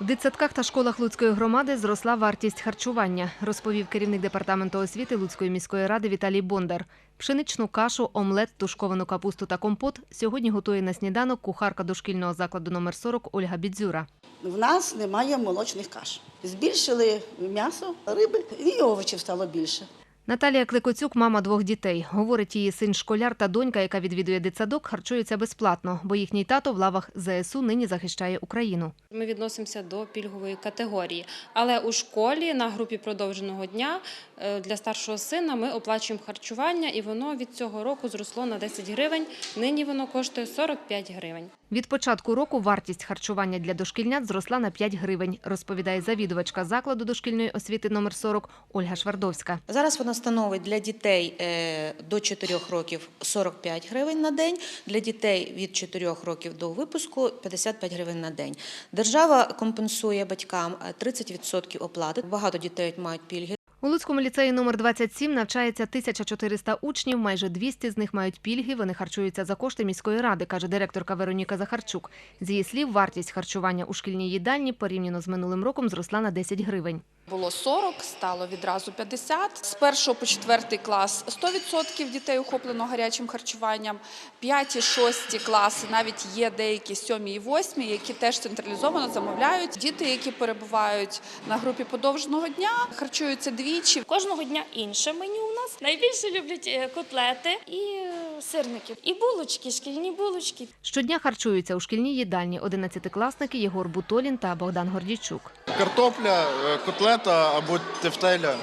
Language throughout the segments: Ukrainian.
В дитсадках та школах Луцької громади зросла вартість харчування, розповів керівник департаменту освіти Луцької міської ради Віталій Бондар. Пшеничну кашу, омлет, тушковану капусту та компот сьогодні готує на сніданок кухарка дошкільного закладу номер 40 Ольга Бідзюра. В нас немає молочних каш. Збільшили м'ясо, риби і овочів стало більше. Наталія Кликоцюк – мама двох дітей. Говорить, її син школяр та донька, яка відвідує дитсадок, харчуються безплатно, бо їхній тато в лавах ЗСУ нині захищає Україну. Ми відносимося до пільгової категорії. Але у школі на групі продовженого дня е, для старшого сина ми оплачуємо харчування, і воно від цього року зросло на 10 гривень. Нині воно коштує 45 гривень. Від початку року вартість харчування для дошкільнят зросла на 5 гривень, розповідає завідувачка закладу дошкільної освіти номер 40 Ольга Швардовська. Зараз вона становить для дітей е, до 4 років 45 гривень на день, для дітей від 4 років до випуску 55 гривень на день. Держава компенсує батькам е, 30% оплати. Багато дітей мають пільги. У Луцькому ліцеї номер 27 навчається 1400 учнів, майже 200 з них мають пільги, вони харчуються за кошти міської ради, каже директорка Вероніка Захарчук. З її слів, вартість харчування у шкільній їдальні порівняно з минулим роком зросла на 10 гривень. Було 40, стало відразу 50. З першого по четвертий клас 100% дітей охоплено гарячим харчуванням. П'яті, шості класи, навіть є деякі сьомі і восьмі, які теж централізовано замовляють. Діти, які перебувають на групі подовженого дня, харчуються двічі. Кожного дня інше меню у нас. Найбільше люблять е, котлети і сирники, і булочки, шкільні булочки. Щодня харчуються у шкільній їдальні 11-класники Єгор Бутолін та Богдан Гордійчук. Картопля, е, котлета або тефтеля.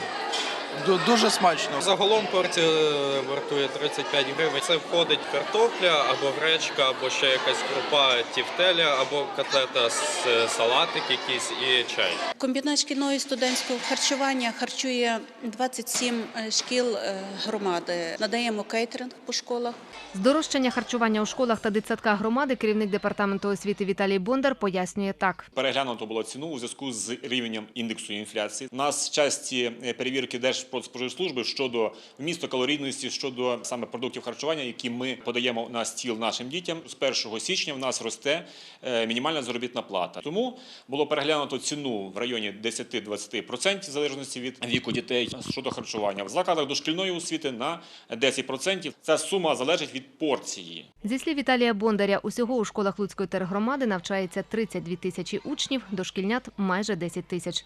Ду- Дуже смачно. Загалом порція е, вартує 35 гривень. Це входить картопля або гречка, або ще якась крупа тівтеля, або котлета з е, салатик якийсь і чай. Комбінат шкільного і студентського харчування харчує 27 е, шкіл громади. Надаємо кейтеринг по школах. Здорожчання харчування у школах та дитсадках громади керівник департаменту освіти Віталій Бондар пояснює так. Переглянуто було ціну у зв'язку з рівнем індексу інфляції. У нас часті перевірки Держпродспоживслужби щодо вмісту калорійності, щодо саме продуктів харчування, які ми подаємо на стіл нашим дітям. З 1 січня в нас росте е, мінімальна заробітна плата. Тому було переглянуто ціну в районі 10-20% в залежності від віку дітей щодо харчування. В закладах дошкільної освіти на 10%. Ця сума залежить від порції. Зі слів Віталія Бондаря, усього у школах Луцької тергромади навчається 32 тисячі учнів, дошкільнят – майже 10 тисяч.